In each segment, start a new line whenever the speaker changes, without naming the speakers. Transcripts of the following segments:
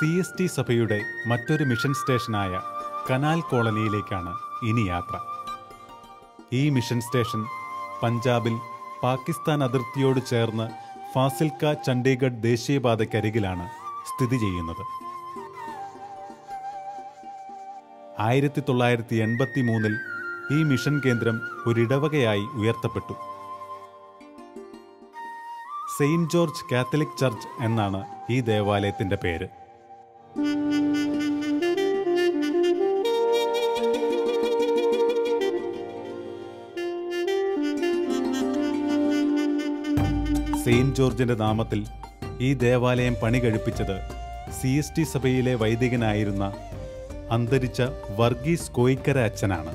C S T സഭയുടെ മറ്റൊരു mission സ്റ്റേഷനായ canal കോളനിയിലേക്കാണ് ഇനി യാത്ര. ഈ മിഷൻ സ്റ്റേഷൻ പഞ്ചാബിൽ പാകിസ്ഥാൻ അതിർത്തിയോട് ചേർന്ന് ഫാസിൽക്ക ചണ്ഡീഗഡ് ദേശീയപാതയ്ക്കരികിലാണ് സ്ഥിതി ചെയ്യുന്നത്. ആയിരത്തി തൊള്ളായിരത്തി എൺപത്തി മൂന്നിൽ ഈ മിഷൻ കേന്ദ്രം ഒരിടവകയായി ഉയർത്തപ്പെട്ടു. സെയിന്റ് ജോർജ് കാത്തലിക് ചർച്ച് എന്നാണ് ഈ ദേവാലയത്തിന്റെ പേര്. സെയിന്റ് ജോർജിന്റെ നാമത്തിൽ ഈ ദേവാലയം പണി കഴിപ്പിച്ചത് സി എസ് ടി സഭയിലെ വൈദികനായിരുന്ന അന്തരിച്ച വർഗീസ് കോയിക്കര അച്ഛനാണ്.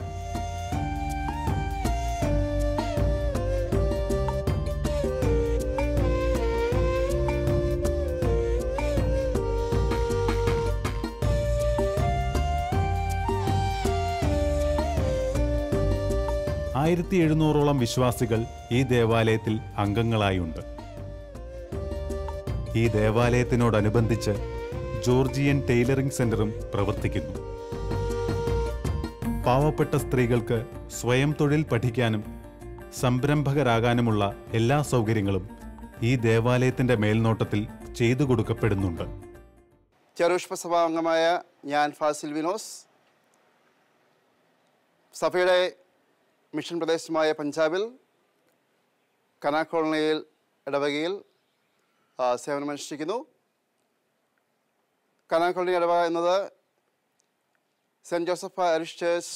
ആയിരത്തി എഴുന്നൂറോളം വിശ്വാസികൾ ഈ ദേവാലയത്തിൽ അംഗങ്ങളായുണ്ട്. ഈ ദേവാലയത്തിനോടനുബന്ധിച്ച് ജോർജിയൻ ടൈലറിംഗ് സെന്ററും പ്രവർത്തിക്കുന്നു. പാവപ്പെട്ട സ്ത്രീകൾക്ക് സ്വയം തൊഴിൽ പഠിക്കാനും സംരംഭകരാകാനുമുള്ള എല്ലാ സൗകര്യങ്ങളും ഈ ദേവാലയത്തിന്റെ മേൽനോട്ടത്തിൽ ചെയ്തു കൊടുക്കപ്പെടുന്നുണ്ട്.
ചെറുഷ്പസഭാ അംഗമായ ഞാൻ ഫാസിൽ വിനോസ് സഭയുടെ മിഷൻ പ്രദേശമായ പഞ്ചാബിൽ കനാ കോളനിയിൽ ഇടവകയിൽ സേവനമനുഷ്ഠിക്കുന്നു കനാ കോളനി ഇടവക എന്നത് സെന്റ് ജോസഫ് അരിസ്റ്റേഴ്സ്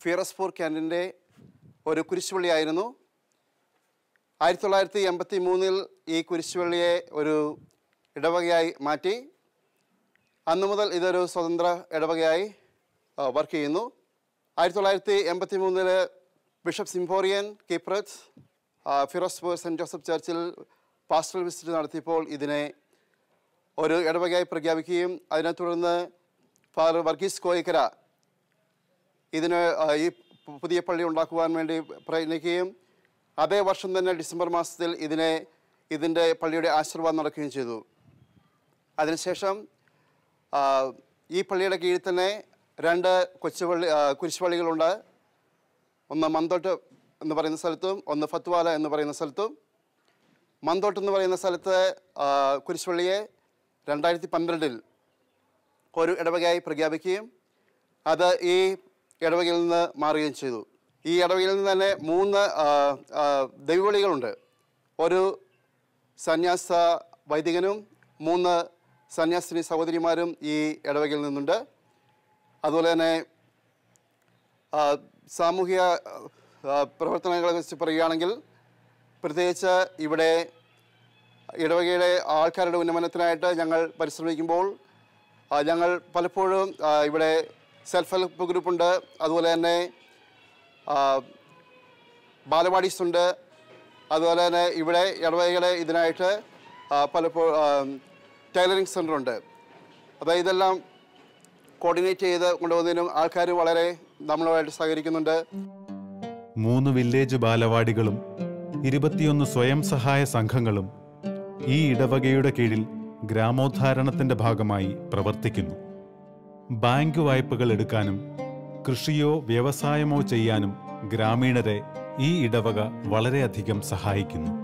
ഫിറസ്പൂർ ക്യാന്റിന്റെ ഒരു കുരിശുപള്ളിയായിരുന്നു. ആയിരത്തി തൊള്ളായിരത്തി എൺപത്തി മൂന്നിൽ ഈ കുരിശുപള്ളിയെ ഒരു ഇടവകയായി മാറ്റി. അന്നു മുതൽ ഇതൊരു സ്വതന്ത്ര ഇടവകയായി വർക്ക് ചെയ്യുന്നു. ആയിരത്തി തൊള്ളായിരത്തി എൺപത്തി മൂന്നിൽ bishop Symphorian Keeprath Ferozepur saint Joseph ചർച്ചിൽ പാസ്റ്റൽ വിസിറ്റ് നടത്തിയപ്പോൾ ഇതിനെ ഒരു ഇടവകയായി പ്രഖ്യാപിക്കുകയും അതിനെ തുടർന്ന് ഫാദർ വർഗീസ് കോയിക്കര ഇതിന് ഈ പുതിയ പള്ളി ഉണ്ടാക്കുവാൻ വേണ്ടി പ്രയത്നിക്കുകയും അതേ വർഷം തന്നെ ഡിസംബർ മാസത്തിൽ ഇതിനെ ഇതിന്റെ പള്ളിയുടെ ആശീർവാദം നടക്കുകയും ചെയ്തു. അതിനുശേഷം ഈ പള്ളിയുടെ കീഴിൽ തന്നെ രണ്ട് കൊച്ചുപള്ളി കുരിശുപള്ളികളുണ്ട്. ഒന്ന് മന്തോട്ട് എന്ന് പറയുന്ന സ്ഥലത്തും ഒന്ന് ഫത്വാല എന്ന് പറയുന്ന സ്ഥലത്തും മന്തോട്ട് എന്ന് പറയുന്ന സ്ഥലത്ത് കുരിശുപള്ളിയെ രണ്ടായിരത്തി പന്ത്രണ്ടിൽ ഒരു ഇടവകയായി പ്രഖ്യാപിക്കുകയും അത് ഈ ഇടവകയിൽ നിന്ന് മാറുകയും ചെയ്തു. ഈ ഇടവകയിൽ നിന്ന് തന്നെ മൂന്ന് ദൈവവിളികളുണ്ട്. ഒരു സന്യാസ വൈദികനും മൂന്ന് സന്യാസിനി സഹോദരിമാരും ഈ ഇടവകയിൽ നിന്നുണ്ട്. അതുപോലെ തന്നെ സാമൂഹിക പ്രവർത്തനങ്ങളെ കുറിച്ച് പറയുകയാണെങ്കിൽ പ്രത്യേകിച്ച് ഇവിടെ ഇടവകയുടെ ആൾക്കാരുടെ ഉന്നമനത്തിനായിട്ട് ഞങ്ങൾ പരിശ്രമിക്കുമ്പോൾ ഞങ്ങൾ പലപ്പോഴും ഇവിടെ സെൽഫ് ഹെൽപ്പ് ഗ്രൂപ്പുണ്ട്. അതുപോലെ തന്നെ ബാലവാടീസ് ഉണ്ട്. അതുപോലെ തന്നെ ഇവിടെ ഇടവകയുടെ ഇതിനായിട്ട് പലപ്പോഴും ടൈലറിംഗ് സെന്റർ ഉണ്ട്. അപ്പോൾ ഇതെല്ലാം കോർഡിനേറ്റ് ചെയ്ത് കൊണ്ടുപോകുന്നതിനും ആൾക്കാർ വളരെ നമ്മളുമായിട്ട് സഹകരിക്കുന്നുണ്ട്.
മൂന്ന് വില്ലേജ് ബാലവാടികളും ഇരുപത്തിയൊന്ന് സ്വയം സഹായ സംഘങ്ങളും ഈ ഇടവകയുടെ കീഴിൽ ഗ്രാമോദ്ധാരണത്തിന്റെ ഭാഗമായി പ്രവർത്തിക്കുന്നു. ബാങ്ക് വായ്പകൾ എടുക്കാനും കൃഷിയോ വ്യവസായമോ ചെയ്യാനും ഗ്രാമീണരെ ഈ ഇടവക വളരെയധികം സഹായിക്കുന്നു.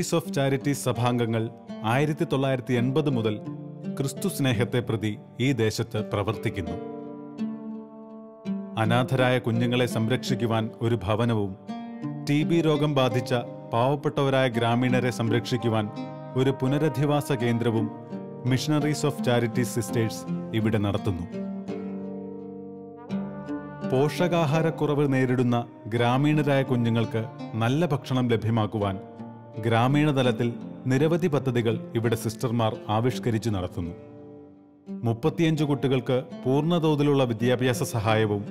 മിഷണറീസ് ഓഫ് ചാരിറ്റി സഭാംഗങ്ങൾ ആയിരത്തി തൊള്ളായിരത്തി എൺപത് മുതൽ ക്രിസ്തു സ്നേഹത്തെ പ്രതി ഈ ദേശത്ത് പ്രവർത്തിക്കുന്നു. അനാഥരായ കുഞ്ഞുങ്ങളെ സംരക്ഷിക്കുവാൻ ഒരു ഭവനവും ടി ബി രോഗം ബാധിച്ച പാവപ്പെട്ടവരായ ഗ്രാമീണരെ സംരക്ഷിക്കുവാൻ ഒരു പുനരധിവാസ കേന്ദ്രവും മിഷണറീസ് ഓഫ് ചാരിറ്റി സിസ്റ്റേഴ്സ് ഇവിടെ നടത്തുന്നു. പോഷകാഹാരക്കുറവ് നേരിടുന്ന ഗ്രാമീണരായ കുഞ്ഞുങ്ങൾക്ക് നല്ല ഭക്ഷണം ലഭ്യമാക്കുവാൻ ഗ്രാമീണ തലത്തിൽ നിരവധി പദ്ധതികൾ ഇവിടെ സിസ്റ്റർമാർ ആവിഷ്കരിച്ചു നടത്തുന്നു. മുപ്പത്തിയഞ്ച് കുട്ടികൾക്ക് പൂർണതോതിലുള്ള വിദ്യാഭ്യാസ സഹായവും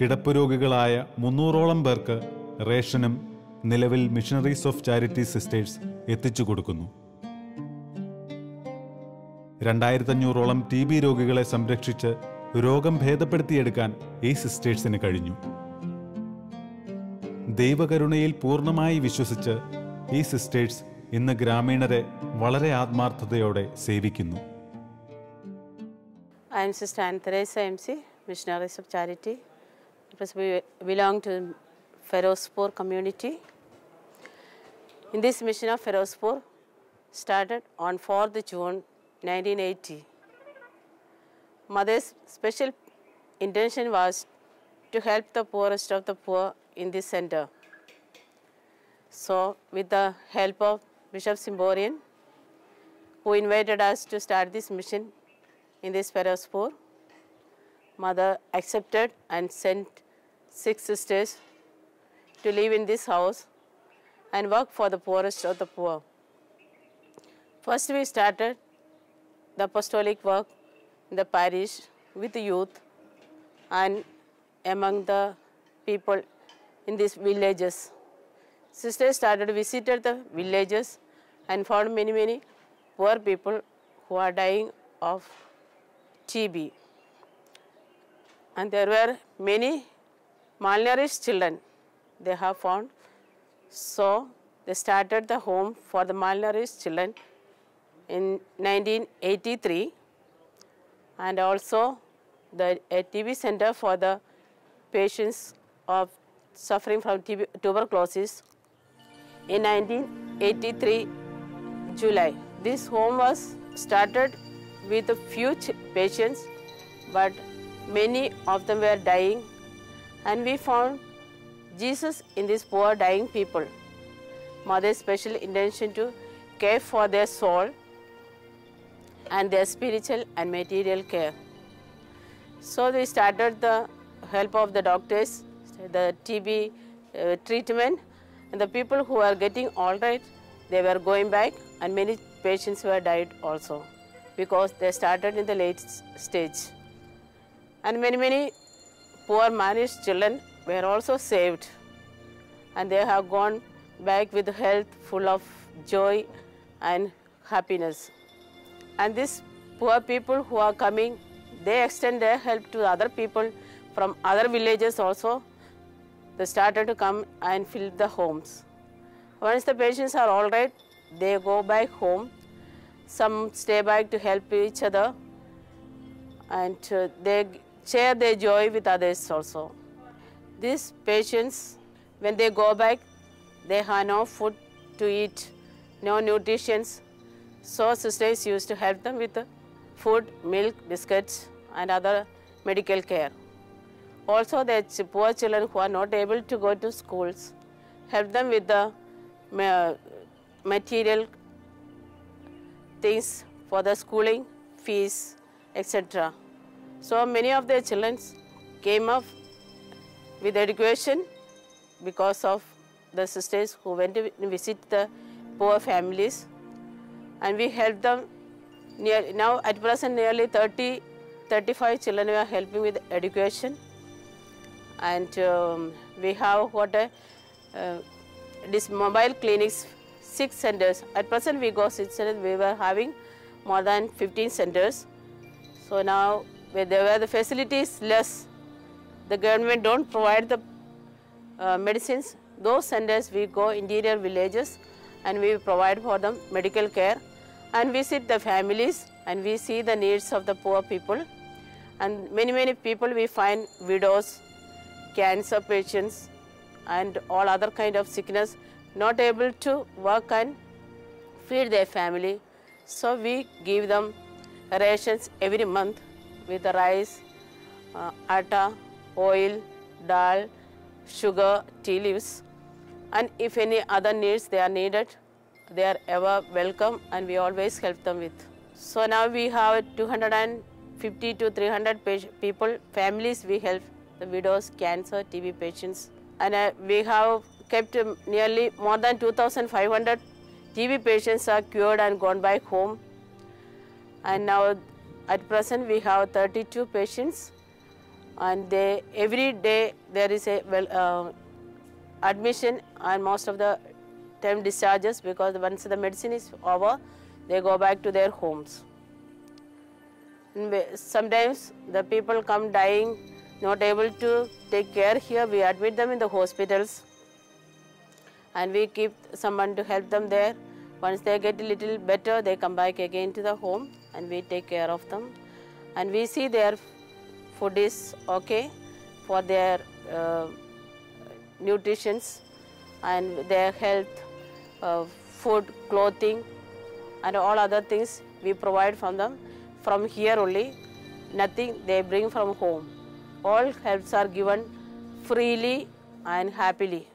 കിടപ്പ് രോഗികളായ മുന്നൂറോളം പേർക്ക് റേഷനും നിലവിൽ മിഷണറീസ് ഓഫ് ചാരിറ്റി സിസ്റ്റേഴ്സ് എത്തിച്ചു കൊടുക്കുന്നു. രണ്ടായിരത്തഞ്ഞൂറോളം ടി ബി രോഗികളെ സംരക്ഷിച്ച് രോഗം ഭേദപ്പെടുത്തിയെടുക്കാൻ ഈ സിസ്റ്റേഴ്സിന് കഴിഞ്ഞു. ദൈവകരുണയിൽ പൂർണമായി വിശ്വസിച്ച് ഈ സിസ്റ്റേഴ്സ് ഇന്ന് ഗ്രാമീണരെ വളരെ ആത്മാർത്ഥതയോടെ സേവിക്കുന്നു.
I am sister Antheres I M C missionaries of charity belong to Ferozepur community in this mission of Ferozepur started on fourth June nineteen eighty mother's special intention was to help the poorest of the poor in this centre So, with the help of Bishop Simborian, who invited us to start this mission in this Ferozpur, mother accepted and sent six sisters to live in this house and work for the poorest of the poor. First, we started the apostolic work in the parish with the youth and among the people in these villages. Sisters started visited the villages and found many, many poor people who are dying of TB. And there were many malnourished children they have found. So they started the home for the malnourished children in 1983 and also the TB center for the patients of suffering from TB, tuberculosis in 1983 July. This home was started with a few patients, but many of them were dying, and we found Jesus in these poor dying people. Mother's special intention to care for their soul and their spiritual and material care. So we started the help of the doctors, the TB uh, treatment, and the people who are getting all right, they were going back, and many patients were died also because they started in the late stage. And many, many poor malnourished children were also saved, and they have gone back with health full of joy and happiness. And these poor people who are coming, they extend their help to other people from other villages also. They started to come and fill the homes. Once the patients are all right, they go back home. Some stay back to help each other and uh, they share their joy with others also. These patients, when they go back, they have no food to eat, no nutrition. So sisters used to help them with food, milk, biscuits, and other medical care. Also, the poor children who are not able to go to schools, help them with the ma- material things for the schooling, fees, etc. So many of the children came up with education because of the sisters who went to visit the poor families and we helped them near, now at present nearly 30 35 children we are helping with education and um, we have what a uh, this mobile clinics six centers. At present we go six centers. We were having more than 15 centers. So now where there were the facilities less the government don't provide the uh, medicines. Those centers we go interior villages and we provide for them medical care. And visit the families and we see the needs of the poor people. And many many people we find widows cancer patients and all other kind of sickness not able to work and feed their family. So we give them rations every month with rice uh, atta oil dal sugar tea leaves. And if any other needs they are needed they are ever welcome and we always help them with. So now we have 250 to 300 page- people families we help the widows cancer tb patients. And uh, we have kept um, nearly more than 2500 tb patients are cured and gone back home. And now at present we have 32 patients. And they every day there is a well uh, admission and most of the time discharges because once the medicine is over they go back to their homes. Sometimes the people come dying, not able to take care here. We admit them in the hospitals and we keep someone to help them there. Once they get a little better, they come back again to the home and we take care of them. And we see their food is okay for their uh, and their health, uh, food, clothing, and all other things we provide from them from here only. Nothing they bring from home. All helps are given freely and happily.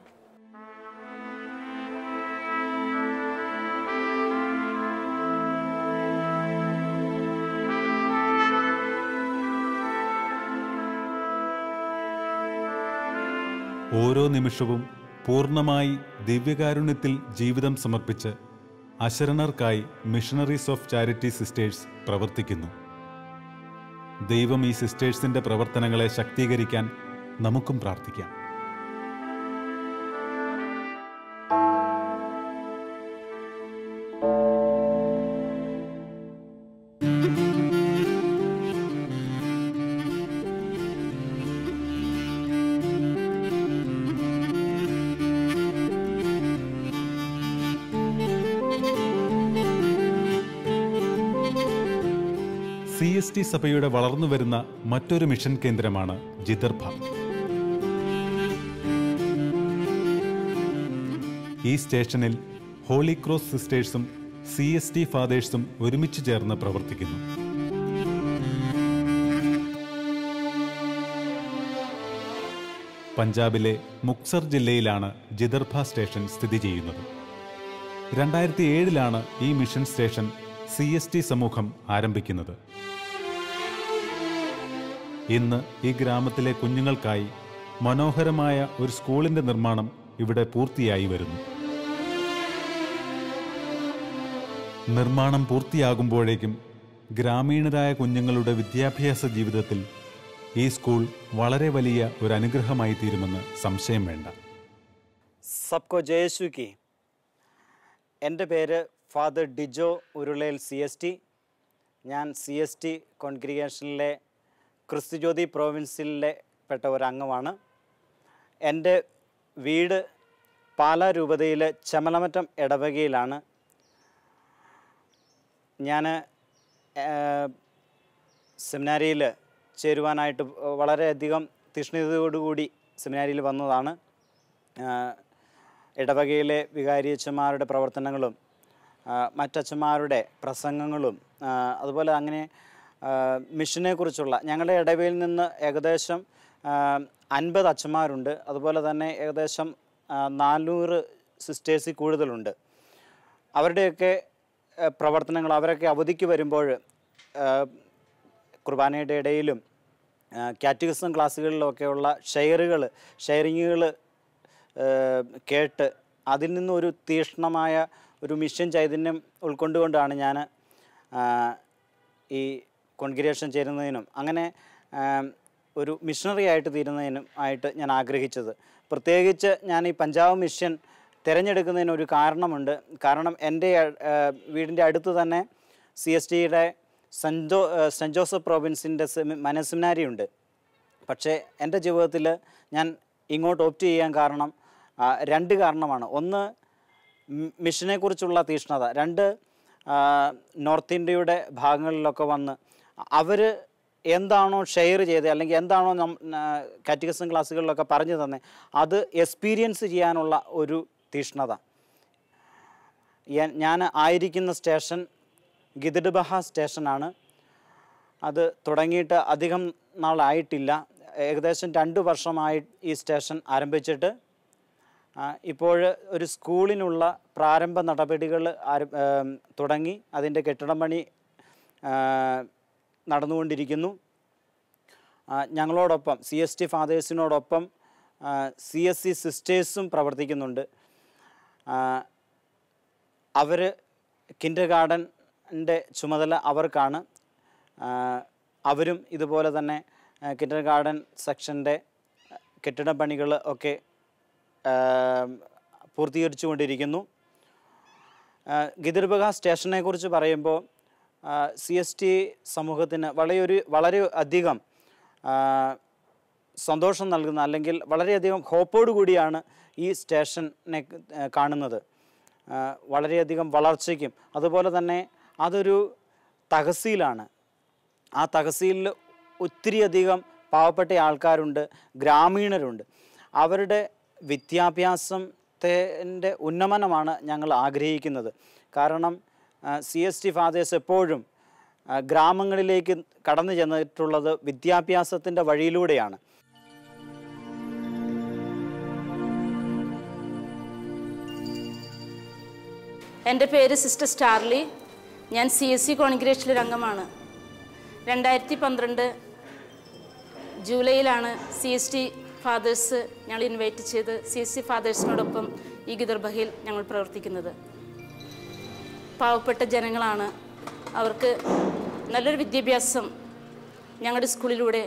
ഓരോ നിമിഷവും പൂർണമായി ദിവ്യകാരുണ്യത്തിൽ ജീവിതം സമർപ്പിച്ച് അശരണർക്കായി missionaries of charity sisters പ്രവർത്തിക്കുന്നു ദൈവം ഈ സിസ്റ്റേഴ്സിന്റെ പ്രവർത്തനങ്ങളെ ശക്തീകരിക്കാൻ നമുക്കും പ്രാർത്ഥിക്കാം. സി എസ് ടി സഭയുടെ വളർന്നുവരുന്ന മറ്റൊരു മിഷൻ കേന്ദ്രമാണ് ജിദർഭ ഈ സ്റ്റേഷനിൽ ഹോളി ക്രോസ് സിസ്റ്റേഴ്സും സി എസ് ടി ഫാദേഴ്സും ഒരുമിച്ച് ചേർന്ന് പ്രവർത്തിക്കുന്നു. പഞ്ചാബിലെ മുക്സർ ജില്ലയിലാണ് ജിദർഭ സ്റ്റേഷൻ സ്ഥിതി ചെയ്യുന്നത്. രണ്ടായിരത്തി ഏഴിലാണ് ഈ mission station C S T സമൂഹം ആരംഭിക്കുന്നത്. ഇന്ന് ഈ ഗ്രാമത്തിലെ കുഞ്ഞുങ്ങൾക്കായി മനോഹരമായ ഒരു സ്കൂളിന്റെ നിർമ്മാണം ഇവിടെ പൂർത്തിയായി വരുന്നു. നിർമ്മാണം പൂർത്തിയാകുമ്പോഴേക്കും ഗ്രാമീണരായ കുഞ്ഞുങ്ങളുടെ വിദ്യാഭ്യാസ ജീവിതത്തിൽ ഈ സ്കൂൾ വളരെ വലിയ ഒരു അനുഗ്രഹമായി തീരുമെന്ന് സംശയം വേണ്ട.
സബ്കോ ജയേശു കി എന്റെ പേര് father Dijo Urulel C S T. ഞാൻ സി എസ് ടി കോൺഗ്രിഗേഷനിലെ ക്രിസ്തുജ്യോതി പ്രോവിൻസിലെ പെട്ട ഒരു അംഗമാണ് എന്റെ വീട് പാല രൂപതയിലെ ചമലമറ്റം ഇടവകയിലാണ് ഞാൻ സെമിനാരിയിൽ ചേരുവാനായിട്ട് വളരെയധികം തീഷ്ണതയോടുകൂടി സെമിനാരിയിൽ വന്നതാണ്. ഇടവകയിലെ വികാരിയച്ഛന്മാരുടെ പ്രവർത്തനങ്ങളും മറ്റച്ഛന്മാരുടെ പ്രസംഗങ്ങളും അതുപോലെ അങ്ങനെ ആ, മിഷനെക്കുറിച്ചുള്ള ഞങ്ങളുടെ ഇടവയിൽ നിന്ന് ഏകദേശം അൻപത് അച്ഛന്മാരുണ്ട്. അതുപോലെ തന്നെ ഏകദേശം നാനൂറ് സിസ്റ്റേഴ്സിൽ കൂടുതലുണ്ട്. അവരുടെയൊക്കെ പ്രവർത്തനങ്ങൾ അവരൊക്കെ അവധിക്ക് വരുമ്പോൾ കുർബാനയുടെ ഇടയിലും കാറ്റഗിസം ക്ലാസ്സുകളിലൊക്കെയുള്ള ഷെയറുകൾ ഷെയറിങ്ങുകൾ കേട്ട് അതിൽ നിന്നൊരു തീക്ഷ്ണമായ ഒരു മിഷൻ ചൈതന്യം ഉൾക്കൊണ്ടുകൊണ്ടാണ് ഞാൻ ഈ കോൺഗ്രിഗേഷൻ ചേരുന്നതിനും അങ്ങനെ ഒരു മിഷണറി ആയിട്ട് തീരുന്നതിനും ആയിട്ട് ഞാൻ ആഗ്രഹിച്ചത്. പ്രത്യേകിച്ച് ഞാൻ ഈ പഞ്ചാബ് മിഷൻ തിരഞ്ഞെടുക്കുന്നതിന് ഒരു കാരണമുണ്ട്. കാരണം എന്റെ വീടിന്റെ അടുത്ത് തന്നെ സി എസ് ടിയുടെ സെന്റ് ജോ സെന്റ് ജോസഫ് പ്രോവിൻസിന്റെ മനസ്സിനാരി ഉണ്ട്. പക്ഷേ എന്റെ ജീവിതത്തിൽ ഞാൻ ഇങ്ങോട്ട് ഓപ്റ്റ് ചെയ്യാൻ കാരണം രണ്ട് കാരണമാണ്. ഒന്ന് മിഷനെക്കുറിച്ചുള്ള തീഷ്ണത. രണ്ട് നോർത്ത് ഇന്ത്യയുടെ ഭാഗങ്ങളിലൊക്കെ വന്ന് അവർ എന്താണോ ഷെയർ ചെയ്ത് അല്ലെങ്കിൽ എന്താണോ നം കാറ്റഗസം ക്ലാസ്സുകളിലൊക്കെ പറഞ്ഞു തന്നെ അത് എക്സ്പീരിയൻസ് ചെയ്യാനുള്ള ഒരു തീഷ്ണത. ഞാൻ- ആയിരിക്കുന്ന സ്റ്റേഷൻ ഗിദിഡ്ബഹ സ്റ്റേഷനാണ്. അത് തുടങ്ങിയിട്ട് അധികം നാളായിട്ടില്ല. ഏകദേശം രണ്ട് വർഷമായി ഈ സ്റ്റേഷൻ ആരംഭിച്ചിട്ട് ഇപ്പോൾ ഒരു സ്കൂളിനുള്ള പ്രാരംഭ നടപടികൾ തുടങ്ങി. അതിന്റെ കെട്ടിടം പണി നടന്നുകൊണ്ടിരിക്കുന്നു. ഞങ്ങളോടൊപ്പം സി എസ് ടി ഫാദേഴ്സിനോടൊപ്പം സി എസ് സി സിസ്റ്റേഴ്സും പ്രവർത്തിക്കുന്നുണ്ട്. അവർ കിൻഡർ ഗാർഡന്റെ ചുമതല അവർക്കാണ്. അവരും ഇതുപോലെ തന്നെ കിൻഡർ ഗാർഡൻ സെക്ഷന്റെ കെട്ടിട പണികൾ ഒക്കെ ആ, പൂർത്തീകരിച്ചു കൊണ്ടിരിക്കുന്നു ഗിതിർബഗ സ്റ്റേഷനെക്കുറിച്ച് പറയുമ്പോൾ സി എസ് ടി സമൂഹത്തിന് വളരെ ഒരു വളരെ അധികം സന്തോഷം നൽകുന്ന അല്ലെങ്കിൽ വളരെയധികം ഹോപ്പോടു കൂടിയാണ് ഈ സ്റ്റേഷനെ കാണുന്നത്. വളരെയധികം വളർച്ചയ്ക്കും അതുപോലെ തന്നെ അതൊരു തഹസീലാണ്. ആ തഹസീലിൽ ഒത്തിരിയധികം പാവപ്പെട്ട ആൾക്കാരുണ്ട് ഗ്രാമീണരുണ്ട്. അവരുടെ വിദ്യാഭ്യാസത്തിന്റെ ഉന്നമനമാണ് ഞങ്ങൾ ആഗ്രഹിക്കുന്നത്. കാരണം സി എസ് ടി ഫാദേഴ്സ് എപ്പോഴും ഗ്രാമങ്ങളിലേക്ക് കടന്നു ചെന്നിട്ടുള്ളത് വിദ്യാഭ്യാസത്തിന്റെ വഴിയിലൂടെയാണ്.
എന്റെ പേര് സിസ്റ്റർ സ്റ്റാർലി. ഞാൻ സി എസ് സി കോൺഗ്രേഷനിലെ അംഗമാണ് രണ്ടായിരത്തി പന്ത്രണ്ട് ജൂലൈയിലാണ് സി എസ് ടി ഫാദേഴ്സ് ഞങ്ങൾ ഇൻവൈറ്റ് ചെയ്ത് സി എസ് സി ഫാദേഴ്സിനോടൊപ്പം ഈ ഗിദർബഹയിൽ ഞങ്ങൾ പ്രവർത്തിക്കുന്നത്. പാവപ്പെട്ട ജനങ്ങളാണ്. അവർക്ക് നല്ലൊരു വിദ്യാഭ്യാസം ഞങ്ങളുടെ സ്കൂളിലൂടെ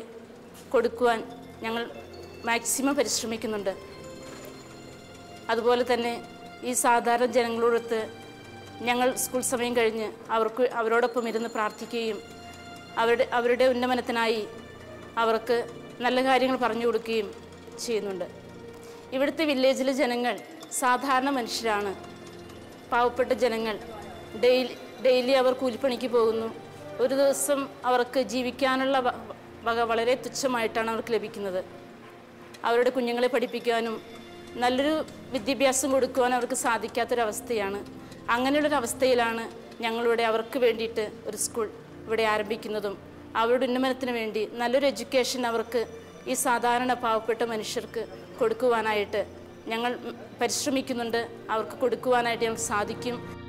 കൊടുക്കുവാൻ ഞങ്ങൾ മാക്സിമം പരിശ്രമിക്കുന്നുണ്ട്. അതുപോലെ തന്നെ ഈ സാധാരണ ജനങ്ങളോടൊത്ത് ഞങ്ങൾ സ്കൂൾ സമയം കഴിഞ്ഞ് അവർക്ക് അവരോടൊപ്പം ഇരുന്ന് പ്രാർത്ഥിക്കുകയും അവരുടെ അവരുടെ ഉന്നമനത്തിനായി അവർക്ക് നല്ല കാര്യങ്ങൾ പറഞ്ഞു കൊടുക്കുകയും ചെയ്യുന്നുണ്ട്. ഇവിടുത്തെ വില്ലേജിലെ ജനങ്ങൾ സാധാരണ മനുഷ്യരാണ്. പാവപ്പെട്ട ജനങ്ങൾ ഡെയിലി ഡെയിലി അവർ കൂലിപ്പണിക്ക് പോകുന്നു. ഒരു ദിവസം അവർക്ക് ജീവിക്കാനുള്ള വക വളരെ തുച്ഛമായിട്ടാണ് അവർക്ക് ലഭിക്കുന്നത്. അവരുടെ കുഞ്ഞുങ്ങളെ പഠിപ്പിക്കാനും നല്ലൊരു വിദ്യാഭ്യാസം കൊടുക്കുവാൻ അവർക്ക് സാധിക്കാത്തൊരവസ്ഥയാണ്. അങ്ങനെയുള്ളൊരവസ്ഥയിലാണ് ഞങ്ങളിവിടെ അവർക്ക് വേണ്ടിയിട്ട് ഒരു സ്കൂൾ ഇവിടെ ആരംഭിക്കുന്നതും. അവരുടെ ഉന്നമനത്തിന് വേണ്ടി നല്ലൊരു എഡ്യൂക്കേഷൻ അവർക്ക് ഈ സാധാരണ പാവപ്പെട്ട മനുഷ്യർക്ക് കൊടുക്കുവാനായിട്ട് ഞങ്ങൾ പരിശ്രമിക്കുന്നുണ്ട്. അവർക്ക് കൊടുക്കുവാനായിട്ട് ഞങ്ങൾക്ക് സാധിക്കും.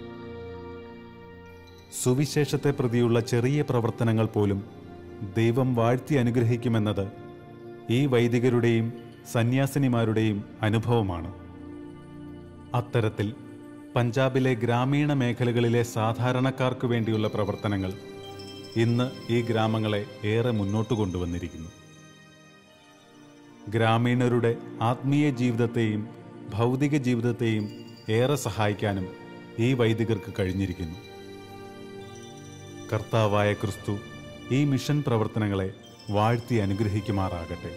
സുവിശേഷത്തെ പ്രതിയുള്ള ചെറിയ പ്രവർത്തനങ്ങൾ പോലും ദൈവം വാഴ്ത്തി അനുഗ്രഹിക്കുമെന്നത് ഈ വൈദികരുടെയും സന്യാസിനിമാരുടെയും അനുഭവമാണ്. അത്തരത്തിൽ പഞ്ചാബിലെ ഗ്രാമീണ മേഖലകളിലെ സാധാരണക്കാർക്ക് വേണ്ടിയുള്ള പ്രവർത്തനങ്ങൾ ഇന്ന് ഈ ഗ്രാമങ്ങളെ ഏറെ മുന്നോട്ട് കൊണ്ടുവന്നിരിക്കുന്നു. ഗ്രാമീണരുടെ ആത്മീയ ജീവിതത്തെയും ഭൗതിക ജീവിതത്തെയും ഏറെ സഹായിക്കാനും ഈ വൈദികർക്ക് കഴിഞ്ഞിരിക്കുന്നു. കർത്താവായ ക്രിസ്തു ഈ മിഷൻ പ്രവർത്തനങ്ങളെ വാഴ്ത്തി അനുഗ്രഹിക്കുമാറാകട്ടെ.